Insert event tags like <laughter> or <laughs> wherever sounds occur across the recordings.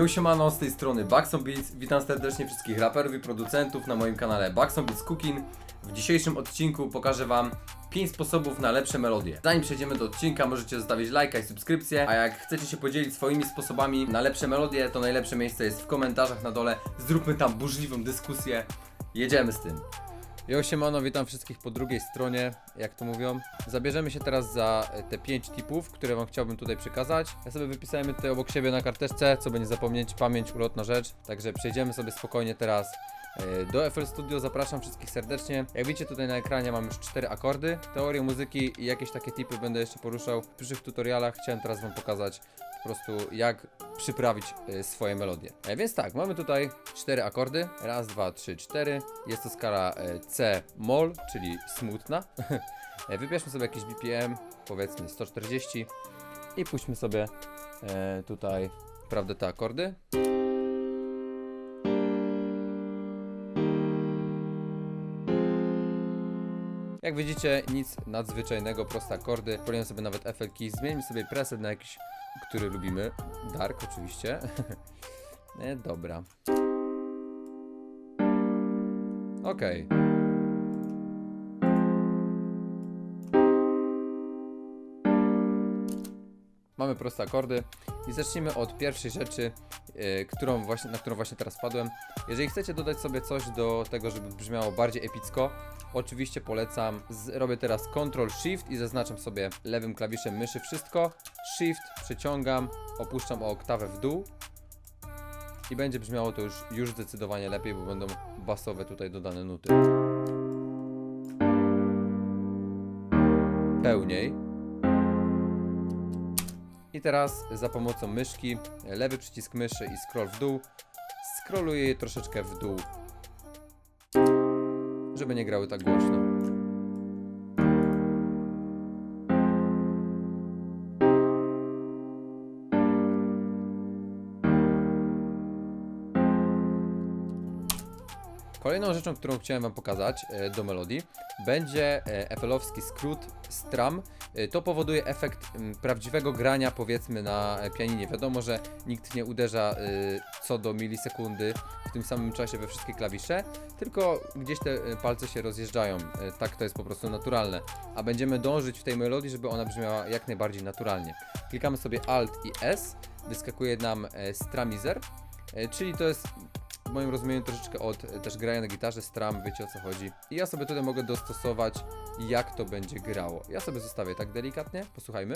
Yo siemano, z tej strony Baxon Beats. Witam serdecznie wszystkich raperów i producentów na moim kanale Baxon Beats Cooking. W dzisiejszym odcinku pokażę Wam 5 sposobów na lepsze melodie. Zanim przejdziemy do odcinka, możecie zostawić lajka i subskrypcję, a jak chcecie się podzielić swoimi sposobami na lepsze melodie, to najlepsze miejsce jest w komentarzach na dole. Zróbmy tam burzliwą dyskusję. Jedziemy z tym. Yo siemano, witam wszystkich po drugiej stronie, jak to mówią. Zabierzemy się teraz za e, te 5 tipów, które Wam chciałbym tutaj przekazać. Ja sobie wypisałem tutaj obok siebie na karteczce, co by nie zapomnieć, pamięć ulotna rzecz. Także przejdziemy sobie spokojnie teraz e, do FL Studio. Zapraszam wszystkich serdecznie. Jak widzicie tutaj na ekranie mam już 4 akordy, teorię muzyki i jakieś takie tipy będę jeszcze poruszał w przyszłych tutorialach. Chciałem teraz Wam pokazać po prostu jak przyprawić e, swoje melodie. E, Więc tak, mamy tutaj cztery akordy. Raz, dwa, trzy, cztery. Jest to skala e, C moll, czyli smutna. <laughs> E, Wybierzmy sobie jakiś BPM, powiedzmy 140 i puśćmy sobie tutaj, prawda, te akordy. Jak widzicie, nic nadzwyczajnego, proste akordy. Powinienem sobie nawet FL Keys. Zmieńmy sobie preset na jakiś, który lubimy. Dark oczywiście. <laughs> e, dobra. Okej. Mamy proste akordy i zacznijmy od pierwszej rzeczy, e, którą właśnie, na którą właśnie teraz padłem. Jeżeli chcecie dodać sobie coś do tego, żeby brzmiało bardziej epicko, oczywiście polecam, z, robię teraz Ctrl Shift i zaznaczam sobie lewym klawiszem myszy wszystko, Shift przeciągam, opuszczam o oktawę w dół i będzie brzmiało to już, już zdecydowanie lepiej, bo będą basowe tutaj dodane nuty. Pełniej. I teraz za pomocą myszki, lewy przycisk myszy i scroll w dół, scrolluję je troszeczkę w dół, żeby nie grały tak głośno. Kolejną rzeczą, którą chciałem Wam pokazać e, do melodii, będzie e, FL-owski skrót strum. E, To powoduje efekt prawdziwego grania, powiedzmy, na e, pianinie. Wiadomo, że nikt nie uderza co do milisekundy w tym samym czasie we wszystkie klawisze, tylko gdzieś te palce się rozjeżdżają. Tak to jest po prostu naturalne. A będziemy dążyć w tej melodii, żeby ona brzmiała jak najbardziej naturalnie. Klikamy sobie Alt i S, wyskakuje nam stramizer, czyli to jest w moim rozumieniu troszeczkę od też grania na gitarze, stram, wiecie o co chodzi. I ja sobie tutaj mogę dostosować, jak to będzie grało. Ja sobie zostawię tak delikatnie, posłuchajmy.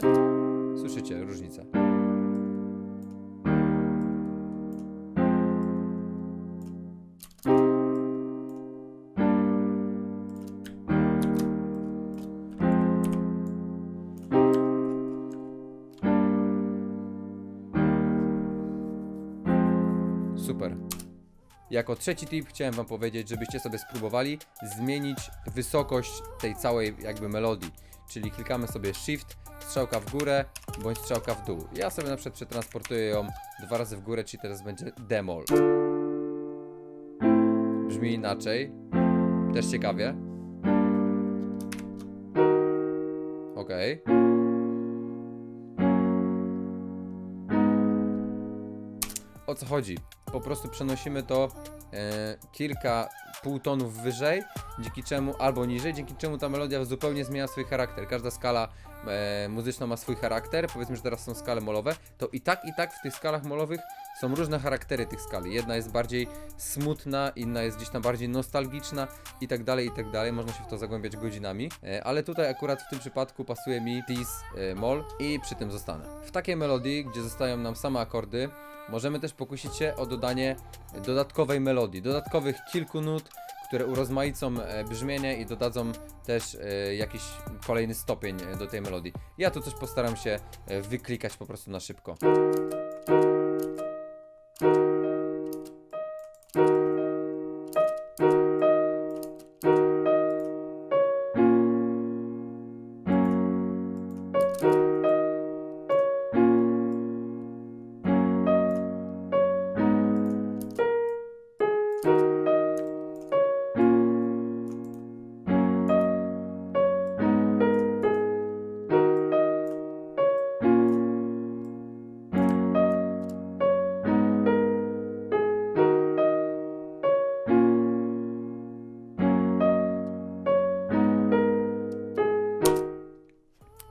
Słyszycie różnicę. Super. Jako trzeci tip chciałem Wam powiedzieć, żebyście sobie spróbowali zmienić wysokość tej całej jakby melodii. Czyli klikamy sobie Shift, strzałka w górę bądź strzałka w dół. Ja sobie na przykład przetransportuję ją dwa razy w górę, czyli teraz będzie demol. Brzmi inaczej. Też ciekawie. Okej. o co chodzi? Po prostu przenosimy to e, kilka półtonów wyżej, dzięki czemu, albo niżej, dzięki czemu ta melodia zupełnie zmienia swój charakter. Każda skala e, muzyczna ma swój charakter, powiedzmy, że teraz są skale molowe, to i tak, i tak w tych skalach molowych są różne charaktery tych skali. Jedna jest bardziej smutna, inna jest gdzieś tam bardziej nostalgiczna i tak dalej, i tak dalej. Można się w to zagłębiać godzinami, e, ale tutaj akurat w tym przypadku pasuje mi Tis e, Moll i przy tym zostanę. W takiej melodii, gdzie zostają nam same akordy, możemy też pokusić się o dodanie dodatkowej melodii, dodatkowych kilku nut, które urozmaicą e, brzmienie i dodadzą też e, jakiś kolejny stopień e, do tej melodii. Ja tu coś postaram się wyklikać po prostu na szybko.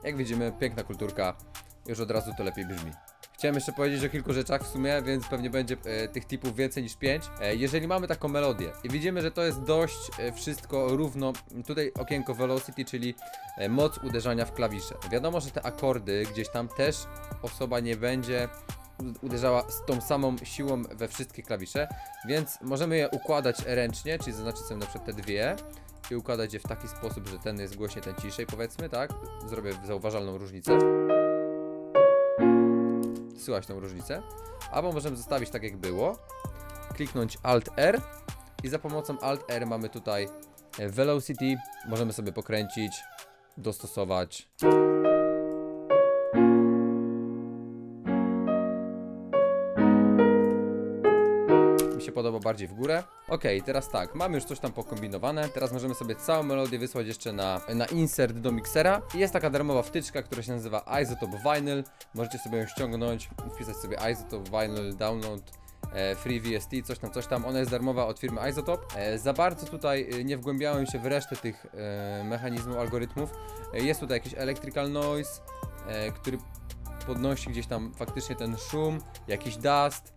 Jak widzimy, piękna kulturka, już od razu to lepiej brzmi. Chciałem jeszcze powiedzieć o kilku rzeczach w sumie, więc pewnie będzie e, tych tipów więcej niż 5. E, jeżeli mamy taką melodię i widzimy, że to jest dość e, wszystko równo, tutaj okienko velocity, czyli e, moc uderzania w klawisze. Wiadomo, że te akordy gdzieś tam też osoba nie będzie uderzała z tą samą siłą we wszystkie klawisze, więc możemy je układać ręcznie, czyli zaznaczyć sobie na przykład te dwie i układać je w taki sposób, że ten jest głośniej, ten ciszej powiedzmy, tak? Zrobię zauważalną różnicę. Słychać tą różnicę. Albo możemy zostawić tak jak było, kliknąć Alt R i za pomocą Alt R mamy tutaj Velocity, możemy sobie pokręcić, dostosować. Podoba bardziej w górę. Ok, teraz tak, mamy już coś tam pokombinowane. Teraz możemy sobie całą melodię wysłać jeszcze na, na insert do miksera. Jest taka darmowa wtyczka, która się nazywa Isotope Vinyl. Możecie sobie ją ściągnąć, wpisać sobie Isotope Vinyl Download. e, Free VST, coś tam, coś tam. Ona jest darmowa od firmy Isotope. E, Za bardzo tutaj e, nie wgłębiałem się w resztę tych e, mechanizmów, algorytmów. Jest tutaj jakiś electrical noise, który podnosi gdzieś tam faktycznie ten szum, jakiś dust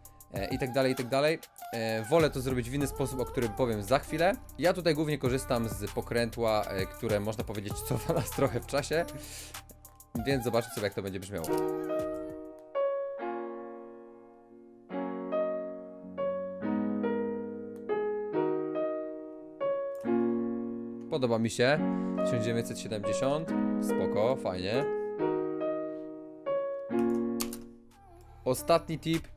i tak dalej, i tak dalej. E, wolę to zrobić w inny sposób, o którym powiem za chwilę. Ja tutaj głównie korzystam z pokrętła, e, które można powiedzieć cofa nas trochę w czasie, więc zobaczmy sobie jak to będzie brzmiało. Podoba mi się. 1970. Spoko, fajnie. Ostatni tip, e,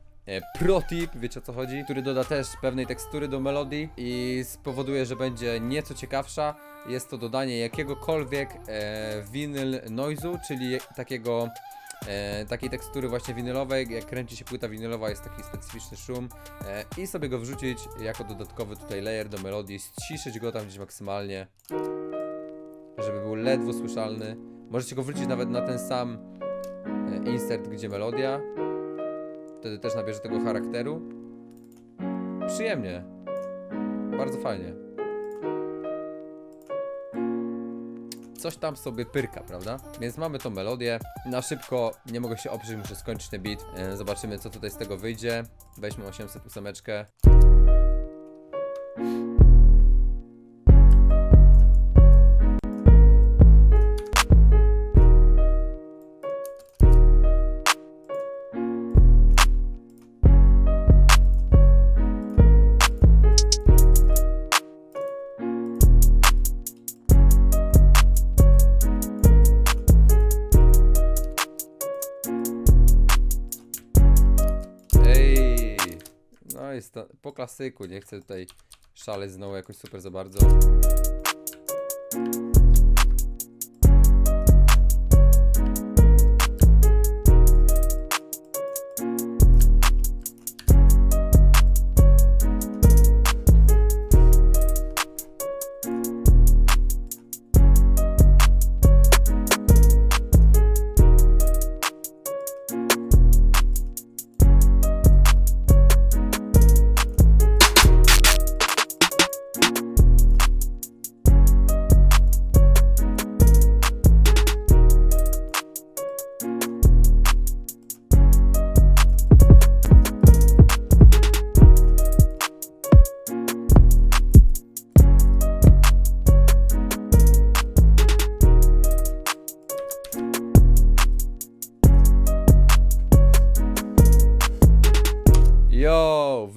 pro tip, wiecie o co chodzi, który doda też pewnej tekstury do melodii i spowoduje, że będzie nieco ciekawsza. Jest to dodanie jakiegokolwiek e, vinyl noise'u, czyli takiego e, takiej tekstury właśnie winylowej, jak kręci się płyta winylowa jest taki specyficzny szum e, i sobie go wrzucić jako dodatkowy tutaj layer do melodii, ściszyć go tam gdzieś maksymalnie, żeby był ledwo słyszalny. Możecie go wrzucić nawet na ten sam e, insert, gdzie melodia, wtedy też nabierze tego charakteru. Przyjemnie. Bardzo fajnie. Coś tam sobie pyrka, prawda? Więc mamy tą melodię. Na szybko, nie mogę się oprzeć, muszę skończyć ten beat. E, Zobaczymy, co tutaj z tego wyjdzie. Weźmy 808. jest po klasyku, nie chcę tutaj szaleć znowu jakoś super za bardzo.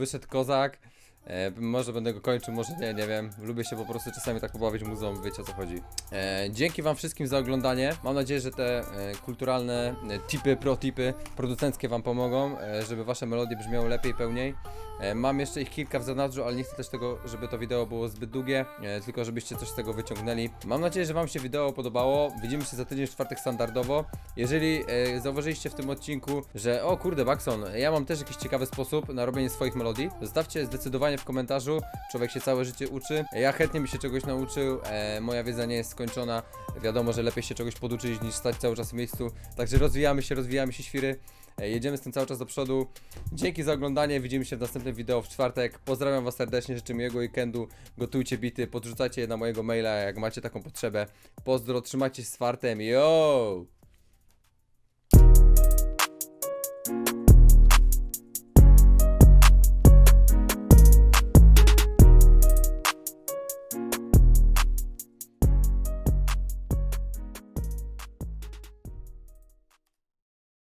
Wyszedł kozak. E, może będę go kończył, może nie, nie wiem. Lubię się po prostu czasami tak pobawić muzą, wiecie o co chodzi. E, dzięki wam wszystkim za oglądanie. Mam nadzieję, że te e, kulturalne e, tipy, pro tipy producenckie wam pomogą, e, żeby wasze melodie brzmiały lepiej, pełniej. E, mam jeszcze ich kilka w zanadrzu, ale nie chcę też tego, żeby to wideo było zbyt długie, e, tylko żebyście coś z tego wyciągnęli. Mam nadzieję, że wam się wideo podobało. Widzimy się za tydzień w czwartek standardowo. Jeżeli e, zauważyliście w tym odcinku, że o kurde, Baxon, ja mam też jakiś ciekawy sposób na robienie swoich melodii, zostawcie zdecydowanie w komentarzu. Człowiek się całe życie uczy. Ja chętnie mi się czegoś nauczył. Moja wiedza nie jest skończona. Wiadomo, że lepiej się czegoś poduczyć niż stać cały czas w miejscu. Także rozwijamy się, rozwijamy się świry. E, jedziemy z tym cały czas do przodu. Dzięki za oglądanie. Widzimy się w następnym wideo w czwartek. Pozdrawiam Was serdecznie, życzę miłego weekendu. Gotujcie bity, podrzucajcie je na mojego maila, jak macie taką potrzebę. Pozdro, trzymajcie się z fartem. Yo!